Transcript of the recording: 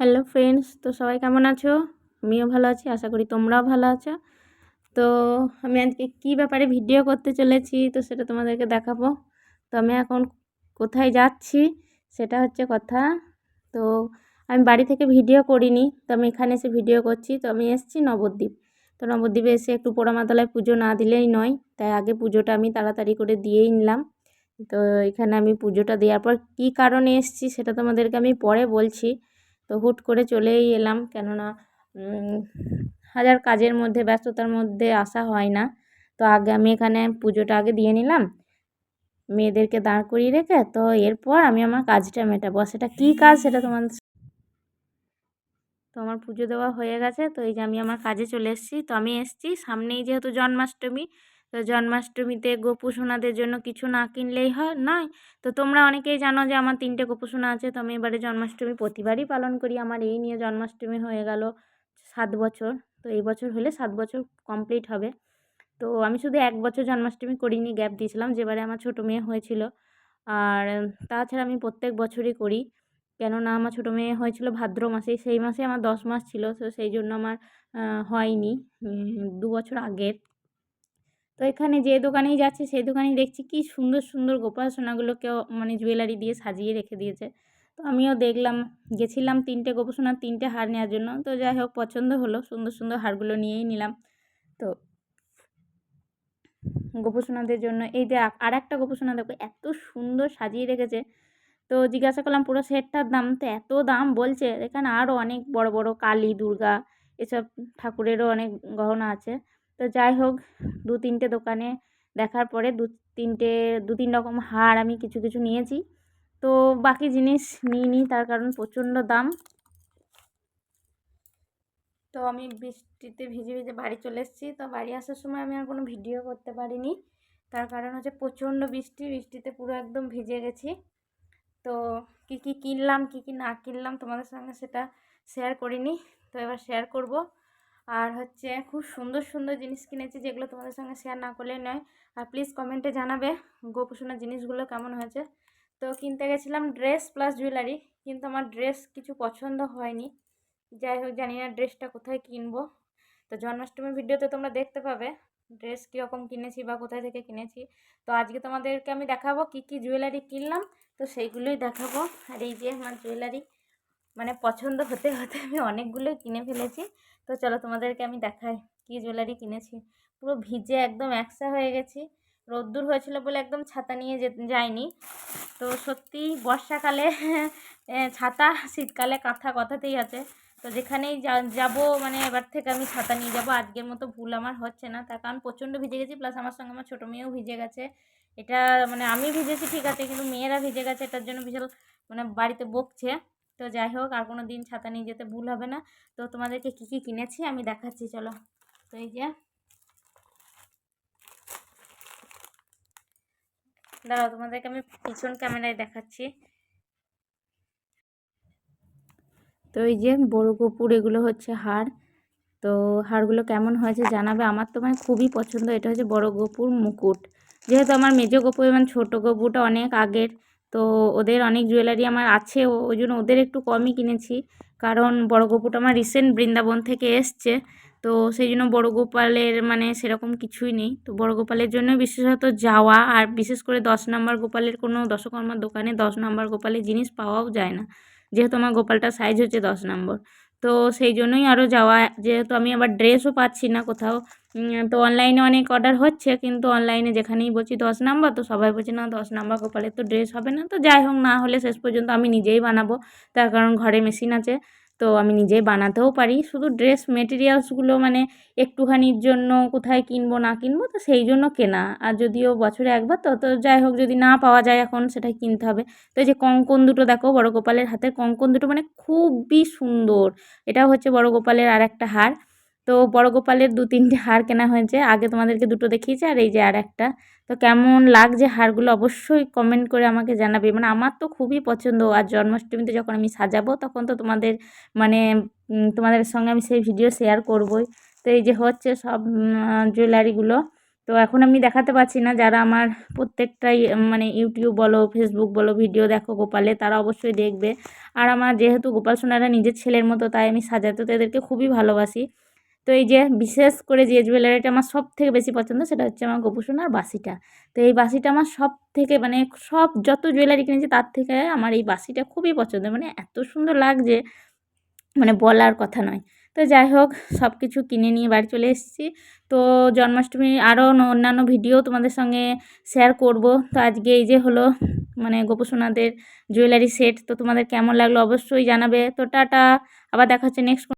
Hello friends, তো সবাই কেমন আছো? আমিও ভালো আছি, আশা করি তোমরাও ভালো আছো। তো আমি আজকে কী ব্যাপারে ভিডিও করতে চলেছি, তো সেটা তোমাদেরকে দেখাবো। তো আমি এখন কোথায় যাচ্ছি, সেটা হচ্ছে কথা। তো আমি বাড়ি থেকে ভিডিও করিনি, তো আমি এখানে এসে ভিডিও করছি। তো আমি এসেছি নবদ্বীপ। তো নবদ্বীপে এসে একটু পোড়ামাতলায় পুজো না দিলেই নয়, তাই আগে পুজোটা আমি তাড়াতাড়ি করে দিয়েই নিলাম। তো এখানে আমি পুজোটা দেওয়ার পর কী কারণে এসেছি, সেটা তোমাদেরকে আমি পরে বলছি। তো হুট করে চলেই এলাম। কেননা হাজার কাজের মধ্যে, ব্যস্ততার মধ্যে আসা হয় না। তো আগে আমি এখানে পুজোটা আগে দিয়ে নিলাম। মেয়েদেরকে দাঁড় করিয়ে রেখে, তো এরপর আমি আমার কাজটা মেটাবো। সেটা কী কাজ সেটা তোমার তো আমার পুজো দেওয়া হয়ে গেছে। তো এই যে আমি আমার কাজে চলে এসেছি। তো আমি এসেছি সামনেই যেহেতু জন্মাষ্টমী তো জন্মাষ্টমীতে গোপু সোনাদের জন্য কিছু না কিনলেই হয় নয়। তো তোমরা অনেকেই জানো যে আমার তিনটে গোপু সোনা আছে, তো আমি এবারে জন্মাষ্টমী প্রতিবারই পালন করি। আমার এই নিয়ে জন্মাষ্টমী হয়ে গেল সাত বছর। তো এই বছর হলে সাত বছর কমপ্লিট হবে। তো আমি শুধু এক বছর জন্মাষ্টমী করিনি, গ্যাপ দিয়েছিলাম যেবারে আমার ছোটো মেয়ে হয়েছিল। আর তাছাড়া আমি প্রত্যেক বছরই করি। কেননা আমার ছোটো মেয়ে হয়েছিল ভাদ্র মাসে সেই মাসে আমার দশ মাস ছিল, তো সেই জন্য আমার হয়নি। দু বছর আগের। তো এখানে যে দোকানেই যাচ্ছে, সেই দোকানেই দেখছি কি সুন্দর সুন্দর গোপাল সোনাগুলোকেও মানে জুয়েলারি দিয়ে সাজিয়ে রেখে দিয়েছে। তো আমিও দেখলাম, গেছিলাম তিনটে গোপু সোনার তিনটে হার নেওয়ার জন্য। তো যাই হোক, পছন্দ হলো, সুন্দর সুন্দর হারগুলো নিয়েই নিলাম। তো গোপু সোনাদের জন্য এই যে আর একটা গোপু সোনা দেখো, এত সুন্দর সাজিয়ে রেখেছে। তো জিজ্ঞাসা করলাম, পুরো সেটটার দাম তো এত দাম? বলছে, এখানে আরও অনেক বড় বড় কালী, দুর্গা, এসব ঠাকুরেরও অনেক গহনা আছে। তো যাই হোক, দু তিনটে দোকানে দেখার পরে দু তিনটে, দু তিন রকম হার আমি কিছু কিছু নিয়েছি। তো বাকি জিনিস নিইনি তার কারণ প্রচণ্ড দাম। তো আমি বৃষ্টিতে ভিজে ভিজে বাড়ি চলে এসেছি। তো বাড়ি আসার সময় আমি আর কোনো ভিডিও করতে পারিনি। তার কারণ হচ্ছে প্রচণ্ড বৃষ্টি, বৃষ্টিতে পুরো একদম ভিজে গেছি। তো কী কী কিনলাম, কী কী না কিনলাম তোমাদের সঙ্গে সেটা শেয়ার করিনি। তো এবার শেয়ার করব। আর হচ্ছে খুব সুন্দর সুন্দর জিনিস কিনেছি যেগুলো তোমাদের সঙ্গে শেয়ার না করলে নয়। আর প্লিজ কমেন্টে জানাবে গোপোষণার জিনিসগুলো কেমন হয়েছে। তো কিনতে গেছিলাম ড্রেস প্লাস জুয়েলারি কিন্তু আমার ড্রেস কিছু পছন্দ হয়নি। যাই হোক, জানি না ড্রেসটা কোথায় কিনবো। তো জন্মাষ্টমীর ভিডিওতে তোমরা দেখতে পাবে ড্রেস কীরকম কিনেছি বা কোথায় থেকে কিনেছি। তো আজকে তোমাদেরকে আমি দেখাবো কি কি জুয়েলারি কিনলাম, তো সেইগুলোই দেখাবো। আর এই যে আমার জুয়েলারি মানে পছন্দ হতে হতে আমি অনেকগুলোই কিনে ফেলেছি। তো চলো তোমাদেরকে আমি দেখাই কী জুয়েলারি কিনেছি। পুরো ভিজে একদম একসা হয়ে গেছি। রোদ্দুর হয়েছিল বলে একদম ছাতা নিয়ে যায়নি তো সত্যি বর্ষাকালে ছাতা শীতকালে কাঁথা কথাতেই আছে। তো যেখানেই যাব মানে এবার থেকে আমি ছাতা নিয়ে যাব। আজকের মতো ভুল আমার হচ্ছে না। তার কারণ প্রচণ্ড ভিজে গেছি প্লাস আমার সঙ্গে আমার ছোটো মেয়েও ভিজে গেছে। এটা মানে আমি ভিজেছি ঠিক আছে, কিন্তু মেয়েরা ভিজে গেছে, এটার জন্য বিশাল মানে বাড়িতে বকছে। তো যাই হোক আর কোনো দিন ছাতা নিয়ে যেতে ভুল হবে না। তো তোমাদেরকে কী কী কিনেছি আমি দেখাচ্ছি, চলো। তো এই যে। দাঁড়াও, তোমাদেরকে আমি পিছন ক্যামেরায় দেখাচ্ছি। তো এই যে বড় কপুর এগুলো হচ্ছে হার তো হারগুলো কেমন হয়েছে জানাবে? আমার তো মানে খুবই পছন্দ। এটা হচ্ছে বড় গোপুর মুকুট। যেহেতু আমার মেজো গোপু এবং ছোটো গোপুটা অনেক আগের তো ওদের অনেক জুয়েলারি আমার আছে ওই জন্য ওদের একটু কমই কিনেছি। কারণ বড় গোপুটা আমার রিসেন্ট বৃন্দাবন থেকে এসছে, তো সেই জন্য বড় গোপালের মানে সেরকম কিছুই নেই। তো বড় গোপালের জন্য বিশেষত যাওয়া, আর বিশেষ করে দশ নম্বর গোপালের কোনো দশকর্মার দোকানে দশ নম্বর গোপালের জিনিস পাওয়াও যায় না। যেহেতু আমার গোপালটার সাইজ হচ্ছে দশ নম্বর, তো সেই জন্যই আরও যাওয়া। যেহেতু আমি আবার ড্রেসও পাচ্ছি না কোথাও তো অনলাইনে অনেক অর্ডার হচ্ছে, কিন্তু অনলাইনে যেখানেই বলছি দশ নাম্বার তো সবাই বলছে, না, দশ নাম্বার গোপালের তো ড্রেস হবে না। তো যাই হোক, না হলে শেষ পর্যন্ত আমি নিজেই বানাবো। তার কারণ ঘরে মেশিন আছে, তো আমি নিজেই বানাতেও পারি। শুধু ড্রেস মেটেরিয়ালসগুলো মানে একটুখানির জন্য কোথায় কিনবো, না কিনবো, তো সেই জন্য কেনা। আর যদিও বছরে একবার, তো তো যাই হোক, যদি না পাওয়া যায় এখন সেটা কিনতে হবে। তো এই যে কঙ্কন দুটো, দেখো, বড় গোপালের হাতের কঙ্কন দুটো মানে খুবই সুন্দর। এটা হচ্ছে বড় গোপালের আর একটা হার। তো বড় গোপালের দু তিনটে হার কেনা হয়েছে। আগে তোমাদেরকে দুটো দেখিয়েছি আর এই যে আর একটা। তো কেমন লাগছে হারগুলো অবশ্যই কমেন্ট করে আমাকে জানাবে। মানে আমার তো খুবই পছন্দ আর জন্মাষ্টমীতে যখন আমি সাজাবো তখন তো তোমাদের মানে তোমাদের সঙ্গে আমি সেই ভিডিও শেয়ার করবই। তো এই যে হচ্ছে সব জুয়েলারিগুলো তো এখন আমি দেখাতে পারছি না। যারা আমার প্রত্যেকটাই মানে ইউটিউব বলো ফেসবুক বলো ভিডিও দেখো গোপালে, তারা অবশ্যই দেখবে। আর আমার যেহেতু গোপাল সোনারা নিজের ছেলের মতো, তাই আমি সাজাতে তো এদেরকে খুবই ভালোবাসি। তো এই যে বিশেষ করে যে জুয়েলারিটা আমার সব থেকে বেশি পছন্দ সেটা হচ্ছে আমার গোপু সোনার বাসিটা। তো এই বাসিটা আমার সব থেকে মানে সব যত জুয়েলারি কিনেছি তার থেকে আমার এই বাসিটা খুবই পছন্দ। মানে এত সুন্দর লাগছে মানে বলার কথা নয়। তো যাই হোক সব কিছু কিনে নিয়ে বাড়ি চলে এসেছি। তো জন্মাষ্টমী আরও অন্যান্য ভিডিও তোমাদের সঙ্গে শেয়ার করব। তো আজকে এই যে হলো মানে গোপসোনাদের জুয়েলারি সেট তো তোমাদের কেমন লাগল অবশ্যই জানাবে। তো টাটা, আবার দেখা হচ্ছে নেক্সট